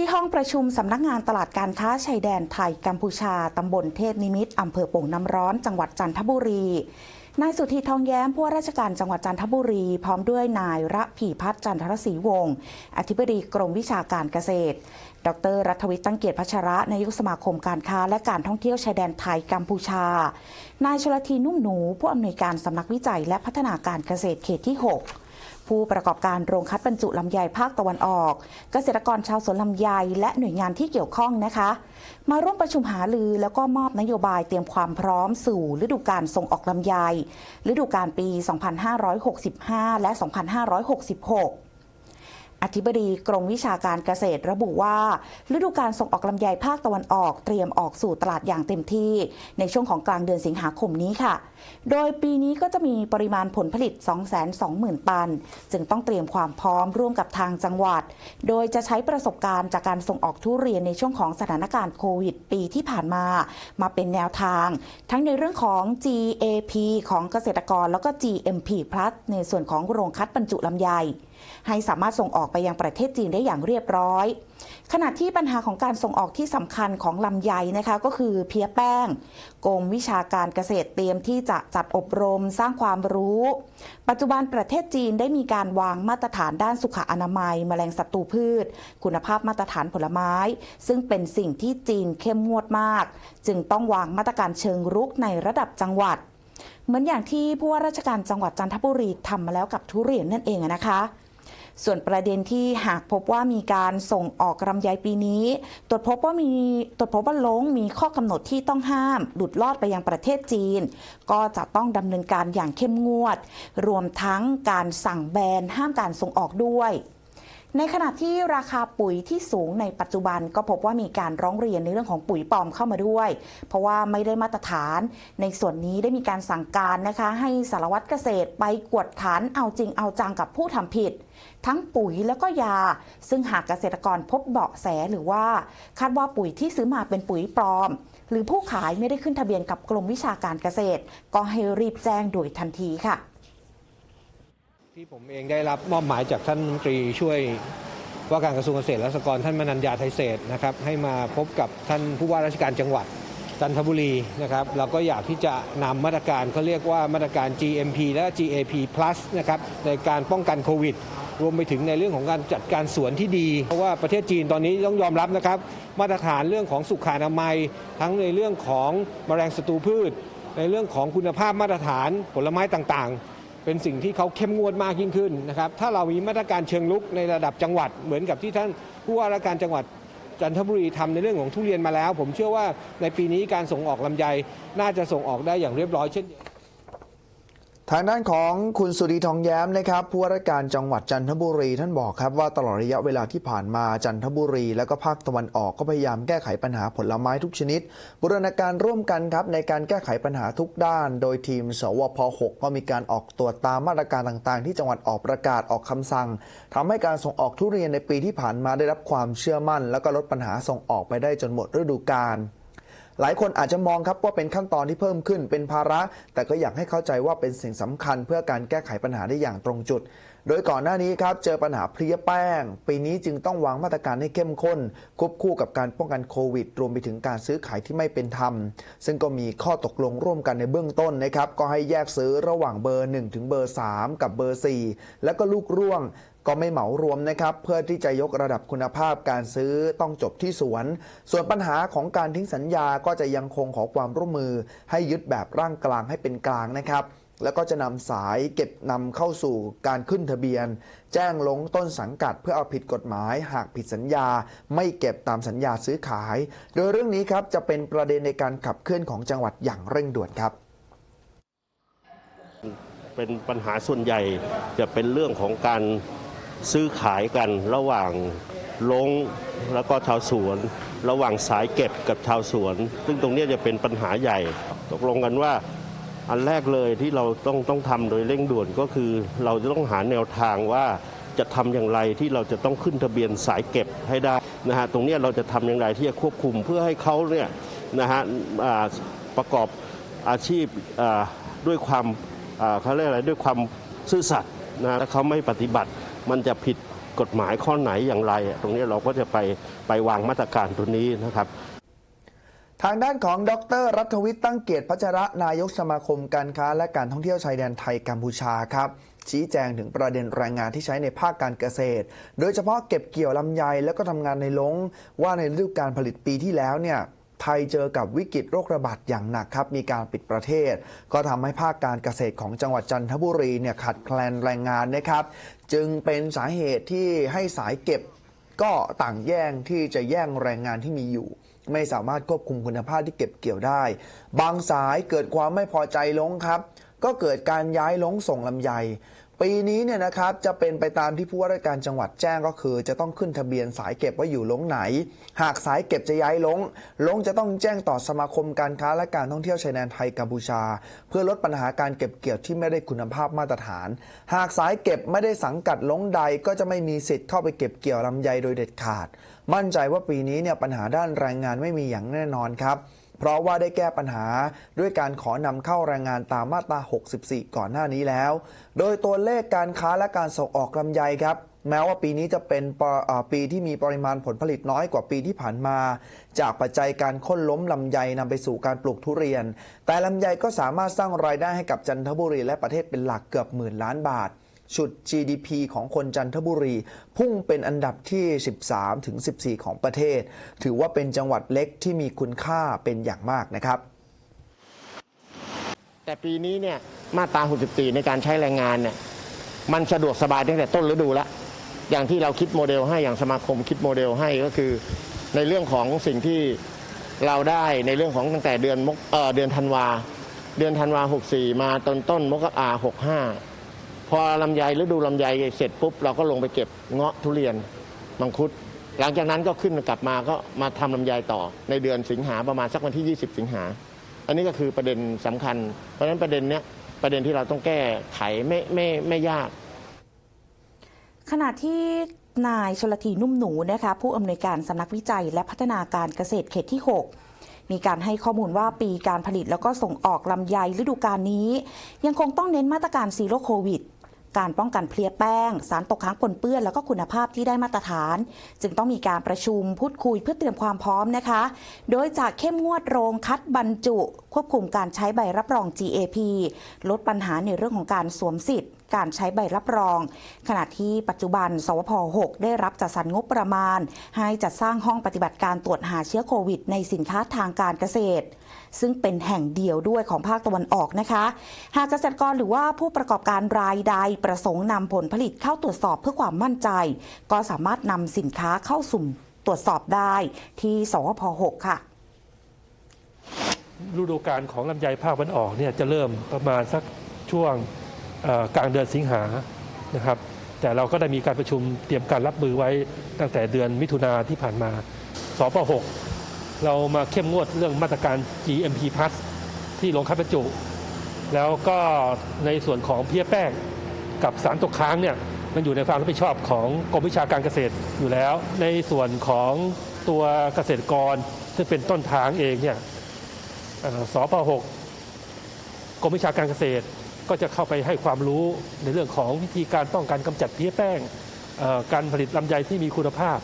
ที่ห้องประชุมสำนักงานตลาดการค้าชายแดนไทยกัมพูชาตำบลเทพนิมิตรอำเภอโป่งน้ำร้อน จังหวัดจันทบุรีนายสุธีทองแย้มผู้ว่าราชการจังหวัดจันทบุรี พร้อมด้วยนายระพีพัฒน์จันทรศรีวงศ์อธิบดีกรมวิชาการเกษตร ดรรัฐวิทย์ตั้งเกียรติพัชระนายกสมาคมการค้าและการท่องเที่ยวชายแดนไทยกัมพูชา นายชลทีนุ่มหนู ผู้อำนวยการสำนักวิจัยและพัฒนาการเกษตรเขตที่ 6 ผู้ประกอบการโรงคัดบรรจุลำไยภาคตะวันออก เกษตรกรชาวสวนลำไยและหน่วยงานที่เกี่ยวข้องนะคะ มาร่วมประชุมหาลือแล้วก็มอบนโยบายเตรียมความพร้อมสู่ฤดูการส่งออกลำไยฤดูการปี 2565 และ 2566 อธิบดีกรมวิชาการเกษตรระบุว่า ฤดูการส่งออกลำไยภาคตะวันออกเตรียมออกสู่ตลาดอย่างเต็มที่ ในช่วงของกลางเดือนสิงหาคมนี้ค่ะ โดยปีนี้ก็จะมีปริมาณผลผลิต 220,000 ตัน จึงต้องเตรียมความพร้อมร่วมกับทางจังหวัด โดยจะใช้ประสบการณ์จากการส่งออกทุเรียนในช่วงของสถานการณ์โควิด ปีที่ผ่านมา มาเป็นแนวทาง ทั้งในเรื่องของ GAP ของเกษตรกรแล้วก็ GMP ในส่วนของโรงคัดบรรจุลำไย ให้สามารถส่งออกไปยังประเทศจีนได้อย่างเรียบร้อย ขณะที่ปัญหาของการส่งออกที่สำคัญของลำไยนะคะก็คือเพี้ยแป้งกรมวิชาการเกษตรเตรียมที่จะจัดอบรมสร้างความรู้ ปัจจุบันประเทศจีนได้มีการวางมาตรฐานด้านสุขอนามัยแมลงศัตรูพืช คุณภาพมาตรฐานผลไม้ ซึ่งเป็นสิ่งที่จีนเข้มงวดมาก จึงต้องวางมาตรการเชิงรุกในระดับจังหวัด เหมือนอย่างที่ผู้ว่าราชการจังหวัดจันทบุรีทำมาแล้วกับทุเรียนนั่นเองนะคะ ส่วนประเด็นที่หากพบว่ามีการส่งออกลำไยปีนี้ ตรวจพบว่ามีตรวจพบว่าลงมีข้อกำหนดที่ต้องห้าม หลุดลอดไปยังประเทศจีน ก็จะต้องดำเนินการอย่างเข้มงวด รวมทั้งการสั่งแบนห้ามการส่งออกด้วย ในขณะที่ราคาปุ๋ยที่สูงในปัจจุบันก็พบว่ามีการร้องเรียนในเรื่องของปุ๋ยปลอมเข้ามาด้วย เพราะว่าไม่ได้มาตรฐาน ในส่วนนี้ได้มีการสั่งการนะคะ ให้สารวัตรเกษตรไปกวดขันเอาจริงเอาจังกับผู้ทำผิด ทั้งปุ๋ยแล้วก็ยา ซึ่งหากเกษตรกรพบเบาะแสหรือว่า คาดว่าปุ๋ยที่ซื้อมาเป็นปุ๋ยปลอม หรือผู้ขายไม่ได้ขึ้นทะเบียนกับกรมวิชาการเกษตร ก็ให้รีบแจ้งโดยทันทีค่ะ ที่ผมเองได้รับมอบหมายจากท่านรัฐมนตรีช่วยว่าการกระทรวงเกษตรและสหกรณ์ท่านมนัญญาไทยเศษนะครับให้มาพบกับท่านผู้ว่าราชการจังหวัดจันทบุรีนะครับเราก็อยากที่จะนำมาตรการเขาเรียกว่ามาตรการ GMP และ GAP Plus นะครับในการป้องกันโควิด รวมไปถึงในเรื่องของการจัดการสวนที่ดี เพราะว่าประเทศจีนตอนนี้ต้องยอมรับนะครับ มาตรฐานเรื่องของสุขอนามัย ทั้งในเรื่องของแมลงศัตรูพืช ในเรื่องของคุณภาพมาตรฐานผลไม้ต่างๆ เป็นสิ่งที่เขาเข้มงวดมากยิ่งขึ้นนะครับถ้าเรามีมาตรการเชิงลุกในระดับจังหวัด เหมือนกับที่ท่านผู้ว่าราชการจังหวัดจันทบุรีทำในเรื่องของทุเรียนมาแล้ว ผมเชื่อว่าในปีนี้การส่งออกลำไยน่าจะส่งออกได้อย่างเรียบร้อยเช่นเดียวกัน ทางด้านของคุณสุรีทองแย้มนะครับผู้ว่าราชการจังหวัดจันทบุรี ท่านบอกครับว่าตลอดระยะเวลาที่ผ่านมาจันทบุรี และก็ภาคตะวันออกก็พยายามแก้ไขปัญหาผลไม้ทุกชนิด บูรณาการร่วมกันครับในการแก้ไขปัญหาทุกด้าน โดยทีม สวพ 6 ก็มีการออกตรวจตามมาตรการต่างๆ ที่จังหวัดออกประกาศออกคำสั่งทำให้การส่งออกทุเรียนในปีที่ผ่านมาได้รับความเชื่อมั่น แล้วก็ลดปัญหาส่งออกไปได้จนหมดฤดูกาล หลายคนอาจจะมองครับว่าเป็นขั้นตอนที่เพิ่มขึ้นเป็นภาระ แต่ก็อยากให้เข้าใจว่าเป็นสิ่งสำคัญเพื่อการแก้ไขปัญหาได้อย่างตรงจุด โดยก่อนหน้านี้ครับเจอปัญหาเพลียแป้ง ปีนี้จึงต้องวางมาตรการให้เข้มข้น ควบคู่กับการป้องกันโควิด รวมไปถึงการซื้อขายที่ไม่เป็นธรรม ซึ่งก็มีข้อตกลงร่วมกันในเบื้องต้นนะครับก็ให้แยกซื้อระหว่างเบอร์ 1 ถึงเบอร์ 3 กับเบอร์ 4 แล้วก็ลูกร่วงก็ไม่เหมารวมนะครับ เพื่อที่จะยกระดับคุณภาพการซื้อต้องจบที่สวน ส่วนปัญหาของการทิ้งสัญญาก็จะยังคงขอความร่วมมือ ให้ยึดแบบร่างกลางให้เป็นกลางนะครับ แล้วก็จะนำสายเก็บนำเข้าสู่การขึ้นทะเบียน แจ้งลงต้นสังกัดเพื่อเอาผิดกฎหมาย หากผิดสัญญา ไม่เก็บตามสัญญาซื้อขาย โดยเรื่องนี้ครับจะเป็นประเด็นในการขับเคลื่อนของจังหวัดอย่างเร่งด่วนครับเป็นปัญหาส่วนใหญ่จะเป็นเรื่องของการซื้อขายกันระหว่างลงแล้วก็ชาวสวน ระหว่างสายเก็บกับชาวสวน ซึ่งตรงนี้จะเป็นปัญหาใหญ่ ตกลงกันว่า อันแรกเลยที่เราต้องต้องทำโดยเร่งด่วนก็คือ เราจะต้องหาแนวทางว่าจะทำอย่างไรที่เราจะต้องขึ้นทะเบียนสายเก็บให้ได้นะฮะตรงนี้เราจะทำอย่างไรที่จะควบคุมเพื่อให้เขาเนี่ยนะฮะประกอบอาชีพด้วยความเขาเรียกอะไรด้วยความซื่อสัตย์นะถ้าเขาไม่ปฏิบัติมันจะผิดกฎหมายข้อไหนอย่างไร ตรงนี้เราก็จะไปไปวางมาตรการตัวนี้นะครับ ทางด้านของดร รัฐวิทย์ตั้งเกียรติพัชระนายกสมาคมการค้า และการท่องเที่ยวชายแดนไทยกัมพูชาครับ ชี้แจงถึงประเด็นแรงงานที่ใช้ในภาคการเกษตร โดยเฉพาะเก็บเกี่ยวลำไยแล้วก็ทำงานในลงว่าในฤดูการผลิตปีที่แล้วเนี่ยไทยเจอกับวิกฤตโรคระบาดอย่างหนักครับ มีการปิดประเทศ ก็ทำให้ภาคการเกษตรของจังหวัดจันทบุรีเนี่ยขาดแคลนแรงงานนะครับ จึงเป็นสาเหตุที่ให้สายเก็บก็ต่างแย่งที่จะแย่งแรงงานที่มีอยู่ ไม่สามารถควบคุมคุณภาพที่เก็บเกี่ยวได้ บางสายเกิดความไม่พอใจลงครับ ก็เกิดการย้ายลงส่งลำไย ปีนี้เนี่ยนะครับจะเป็นไปตามที่ผู้ว่าราชการจังหวัดแจ้งก็คือ จะต้องขึ้นทะเบียนสายเก็บว่าอยู่ลงไหน หากสายเก็บจะย้ายลง ลงจะต้องแจ้งต่อสมาคมการค้าและการท่องเที่ยวชายแดนไทยกัมพูชา เพื่อลดปัญหาการเก็บเกี่ยวที่ไม่ได้คุณภาพมาตรฐาน หากสายเก็บไม่ได้สังกัดลงใดก็จะไม่มีสิทธิ์เข้าไปเก็บเกี่ยวลำไยโดยเด็ดขาด มั่นใจว่าปีนี้เนี่ยปัญหาด้านแรงงานไม่มีอย่างแน่นอนครับ เพราะว่าได้แก้ปัญหาด้วยการขอนำเข้าแรงงานตามมาตรา 64 ก่อนหน้านี้แล้ว โดยตัวเลขการค้าและการส่งออกลำไยครับแม้ว่าปีนี้จะเป็นป,ปีที่มีปริมาณผลผลิตน้อยกว่าปีที่ผ่านมา จากปัจจัยการค้นล้มลำไยนำไปสู่การปลูกทุเรียน แต่ลำไยก็สามารถสร้างรายได้ให้กับจันทบุรีและประเทศเป็นหลักเกือบหมื่นล้านบาท ชุด GDP ของคนจันทบุรี พุ่งเป็นอันดับที่ 13 ถึง 14 ของประเทศ ถือว่าเป็นจังหวัดเล็กที่มีคุณค่าเป็นอย่างมากนะครับ แต่ปีนี้เนี่ยมาตรา 64 ในการใช้แรงงานเนี่ยมันสะดวกสบายตั้งแต่ต้นฤดูแล้วอย่างที่เราคิดโมเดลให้อย่างสมาคมคิดโมเดลให้ก็คือในเรื่องของสิ่งที่เราได้ในเรื่องของตั้งแต่เดือนมกเเดือนธันวา เดือนธันวา 64 มาต้นต้นมกรา65 พอลำไยฤดูลำไยเสร็จปุ๊บเราก็ลงไปเก็บเงาะทุเรียนมังคุด หลังจากนั้นก็ขึ้นกลับมาก็มาทำลำไยต่อในเดือนสิงหาประมาณสักวันที่ 20 สิงหา อันนี้ก็คือประเด็นสำคัญ เพราะฉะนั้นประเด็นเนี้ยประเด็นที่เราต้องแก้ไขไม่ไม่ไม่ยาก ขณะที่นายชลทีนุ่มหนูนะคะผู้อำนวยการสำนักวิจัย และพัฒนาการเกษตรเขตที่ 6 มีการให้ข้อมูลว่าปีการผลิตแล้วก็ส่งออกลำไยฤดูกาลนี้ ยังคงต้องเน้นมาตรการซีโร่โควิด การป้องกันเพลียแป้ง สารตกค้างปนเปื้อนแล้วก็คุณภาพที่ได้มาตรฐาน จึงต้องมีการประชุมพูดคุยเพื่อเตรียมความพร้อมนะคะ โดยจากเข้มงวดโรงคัดบรรจุ ควบคุมการใช้ใบรับรอง GAP ลดปัญหาในเรื่องของการสวมสิทธิ์ การใช้ใบรับรอง ขณะที่ปัจจุบัน สวพ 6 ได้รับจัดสรรงบประมาณ ให้จัดสร้างห้องปฏิบัติการตรวจหาเชื้อโควิด ในสินค้าทางการเกษตร ซึ่งเป็นแห่งเดียวด้วยของภาคตะวันออกนะคะ หากเกษตรกรหรือว่าผู้ประกอบการรายใดประสงค์นำผลผลิตเข้าตรวจสอบเพื่อความมั่นใจ ก็สามารถนำสินค้าเข้าสุ่มตรวจสอบได้ที่สวพ 6 ค่ะฤดูกาลของลำไยภาคตะวันออกเนี่ยจะเริ่มประมาณสักช่วง กลางเดือนสิงหานะครับ แต่เราก็ได้มีการประชุมเตรียมการรับมือไว้ตั้งแต่เดือนมิถุนาที่ผ่านมาสป .6 เรามาเข้มงวดเรื่องมาตรการ GMP Plus ที่ลงคัดบรรจุ แล้วก็ในส่วนของเพี้ยแป้งกับสารตกค้างเนี่ยมันอยู่ในความรับผิดชอบของกรมวิชาการเกษตรอยู่แล้ว ในส่วนของตัวเกษตรกรซึ่งเป็นต้นทางเองเนี่ยสพ6กรมวิชาการเกษตร ก็จะเข้าไปให้ความรู้ในเรื่องของวิธีการป้องกันกำจัดเพี้ยแป้งการผลิตลำไยที่มีคุณภาพ